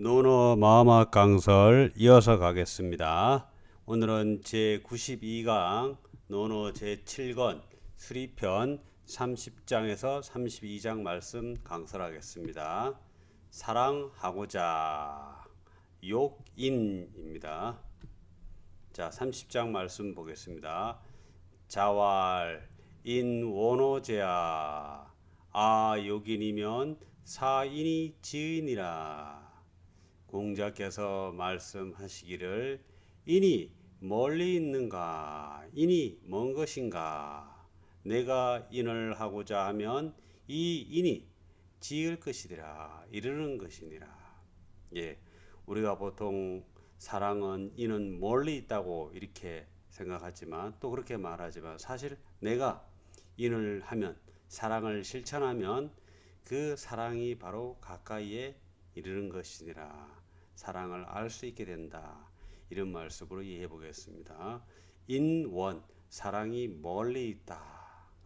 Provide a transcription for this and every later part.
노노 마음학 강설 이어서 가겠습니다. 오늘은 제 92강 노노 제 7권 수리편 30장에서 32장 말씀 강설하겠습니다. 사랑하고자 욕인입니다. 자, 30장 말씀 보겠습니다. 자왈 인 원호제야 아 욕인이면 사인이 지은이라 공자께서 말씀하시기를 인이 멀리 있는가? 인이 먼 것인가? 내가 인을 하고자 하면 이 인이 지을 것이니라 이르는 것이니라. 예 우리가 보통 사랑은 인은 멀리 있다고 이렇게 생각하지만 또 그렇게 말하지만 사실 내가 인을 하면 사랑을 실천하면 그 사랑이 바로 가까이에 이르는 것이니라. 사랑을 알 수 있게 된다. 이런 말씀으로 이해해 보겠습니다. 인원 사랑이 멀리 있다.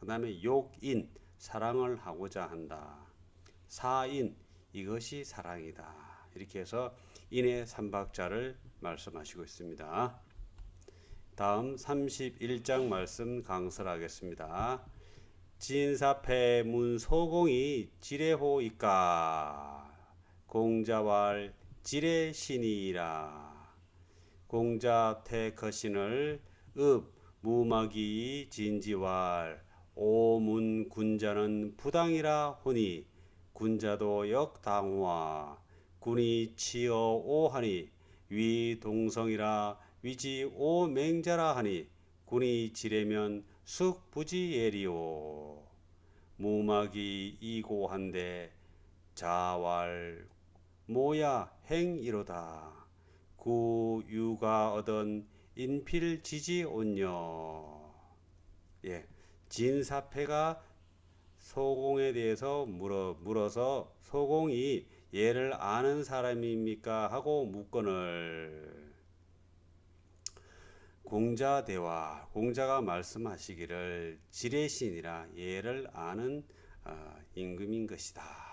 그 다음에 욕인 사랑을 하고자 한다. 사인 이것이 사랑이다. 이렇게 해서 인의 삼박자를 말씀하시고 있습니다. 다음 31장 말씀 강설하겠습니다. 진사패 문 소공이 지레호이까 공자왈 지레 신이라. 공자 태거신을 읍 무마기 진지왈 오문 군자는 부당이라 호니 군자도 역당화 군이 치어 오하니 위 동성이라 위지 오맹자라 하니 군이 지레면 숙부지예리오. 무막이 이고한데 자왈 모야 행이로다. 구유가 얻은 인필 지지 온녀 예 진사패가 소공에 대해서 물어 물어서 소공이 얘를 아는 사람입니까? 하고 묻건을 공자 대화 공자가 말씀하시기를 지레신이라 얘를 아는 어, 임금인 것이다.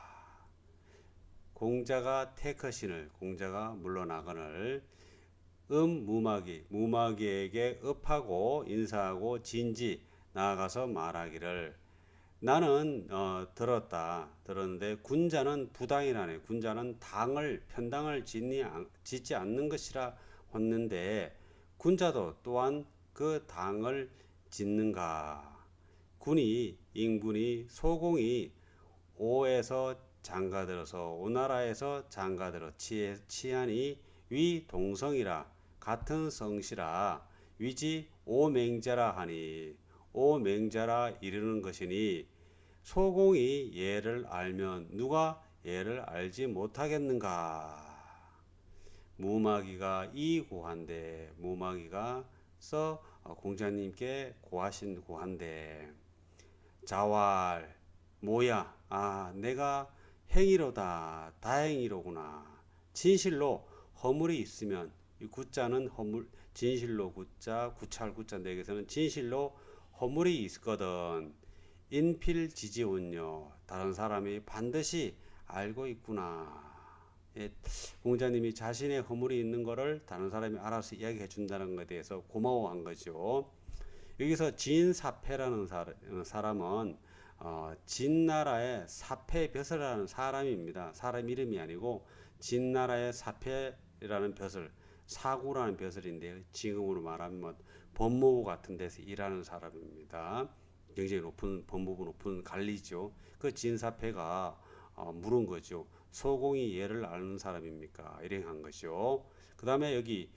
공자가 태커신을 공자가 물러나거늘 음 무마기 무마기에게 읍하고 인사하고 진지 나아가서 말하기를 나는 어, 들었다. 들었는데 군자는 부당이라네. 군자는 당을 편당을 짓니, 짓지 않는 것이라 했는데 군자도 또한 그 당을 짓는가? 군이 인군이 소공이 오에서 장가들어서 오나라에서 장가들어 치안이 위 동성이라 같은 성시라 위지 오맹자라 하니 오맹자라 이르는 것이니 소공이 예를 알면 누가 예를 알지 못하겠는가? 무마기가 이 고한데 무마기가 써 어, 공자님께 고하신 고한데. 자왈 뭐야. 아 내가 행위로다 다행이로구나. 진실로 허물이 있으면 이 구자는 허물 진실로 구자 구찰 구자 내게서는 진실로 허물이 있거든. 인필 지지운요. 다른 사람이 반드시 알고 있구나. 예, 공자님이 자신의 허물이 있는 것을 다른 사람이 알아서 이야기해 준다는 것에 대해서 고마워한 거죠. 여기서 진사패라는 사람은 어, 진나라의 사패 벼슬이라는 사람입니다. 사람 이름이 아니고 진나라의 사패라는 벼슬, 사구라는 벼슬인데 지금으로 말하면 뭐 법무부 같은 데서 일하는 사람입니다. 굉장히 높은 법무부 높은 관리죠. 그 진사패가 어, 물은 거죠. 소공이 얘를 아는 사람입니까? 일행한 것이요. 그 다음에 여기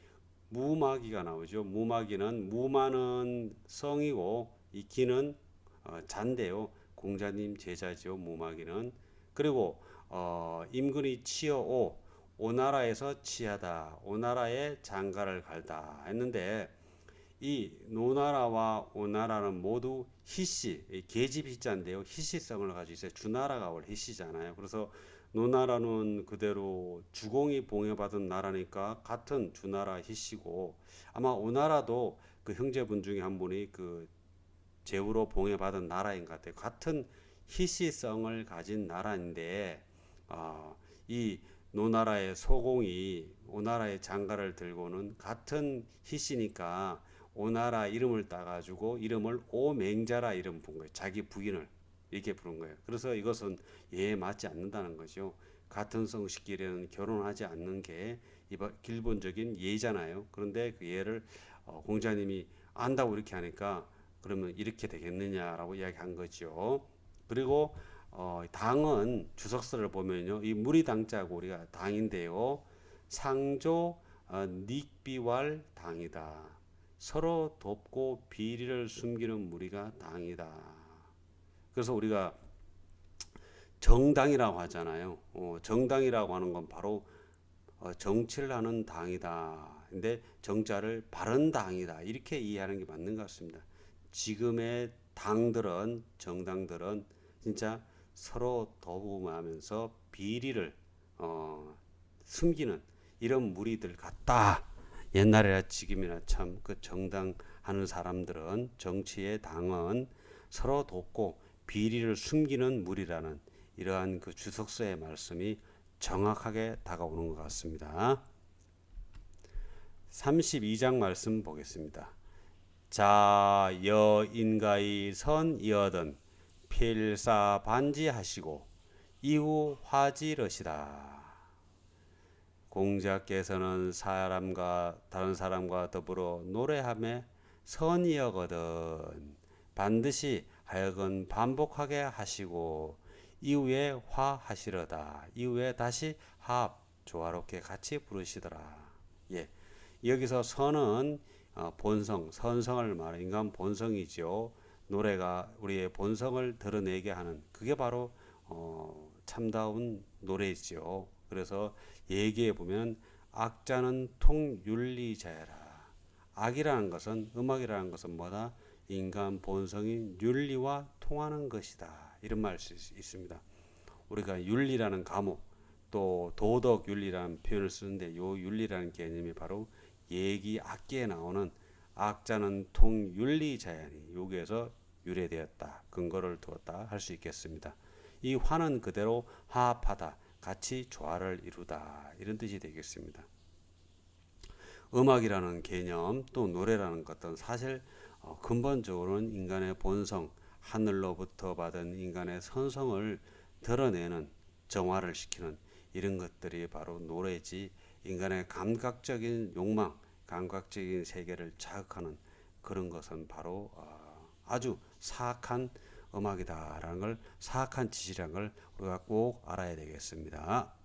무마기가 나오죠. 무마기는 무마는 성이고 이 기는 어, 잔데요. 공자님 제자죠. 무마기는 그리고 어, 임근이 치어오 오나라에서 치하다 오나라에 장가를 갈다 했는데 이 노나라와 오나라는 모두 희씨 계집 희자인데요. 희씨성을 가지고 있어요. 주나라가 원래 희씨잖아요. 그래서 노나라는 그대로 주공이 봉해받은 나라니까 같은 주나라 희씨고 아마 오나라도 그 형제분 중에 한 분이 그 제후로 봉해받은 나라인 것 같아요. 같은 희씨성을 가진 나라인데 어, 이 노나라의 소공이 오나라의 장가를 들고는 같은 희씨니까 오나라 이름을 따가지고 이름을 오맹자라 이름 부른 거예요. 자기 부인을 이렇게 부른 거예요. 그래서 이것은 예에 맞지 않는다는 거죠. 같은 성씨끼리는 결혼하지 않는 게 기본적인 예잖아요. 그런데 그 예를 어, 공자님이 안다고 이렇게 하니까 그러면 이렇게 되겠느냐라고 이야기한 거죠. 그리고 어, 당은 주석서를 보면요, 이 무리당자고 우리가 당인데요, 상조 어, 닉비왈 당이다. 서로 돕고 비리를 숨기는 무리가 당이다. 그래서 우리가 정당이라고 하잖아요. 어, 정당이라고 하는 건 바로 어, 정치를 하는 당이다. 근데 정자를 바른 당이다. 이렇게 이해하는 게 맞는 것 같습니다. 지금의 당들은 정당들은 진짜 서로 도움하면서 비리를 어, 숨기는 이런 무리들 같다. 옛날이나 지금이나 참 그 정당 하는 사람들은 정치의 당은 서로 돕고 비리를 숨기는 무리라는 이러한 그 주석서의 말씀이 정확하게 다가오는 것 같습니다. 32장 말씀 보겠습니다. 자 여인가의 선이어든 필사 반지하시고 이후 화지러시다. 공자께서는 사람과 다른 사람과 더불어 노래함에 선이여거든 반드시 하여금 반복하게 하시고 이후에 화하시려다 이후에 다시 합 조화롭게 같이 부르시더라 예 여기서 선은 어, 본성 선성을 말하는 인간 본성이죠 노래가 우리의 본성을 드러내게 하는 그게 바로 어, 참다운 노래지요 그래서 얘기해 보면 악자는 통윤리자여라 악이라는 것은 음악이라는 것은 뭐다 인간 본성인 윤리와 통하는 것이다. 이런 말수 있습니다. 우리가 윤리라는 과목 또 도덕 윤리라는 표현을 쓰는데 요 윤리라는 개념이 바로 얘기 악기에 나오는 악자는 통윤리자연이 여기에서 유래되었다. 근거를 두었다 할 수 있겠습니다. 이 화는 그대로 화합하다. 같이 조화를 이루다. 이런 뜻이 되겠습니다. 음악이라는 개념 또 노래라는 것은 사실 어, 근본적으로는 인간의 본성, 하늘로부터 받은 인간의 선성을 드러내는 정화를 시키는 이런 것들이 바로 노래지 인간의 감각적인 욕망, 감각적인 세계를 자극하는 그런 것은 바로 어, 아주 사악한 음악이다라는 걸 사악한 걸 우리가 꼭 알아야 되겠습니다.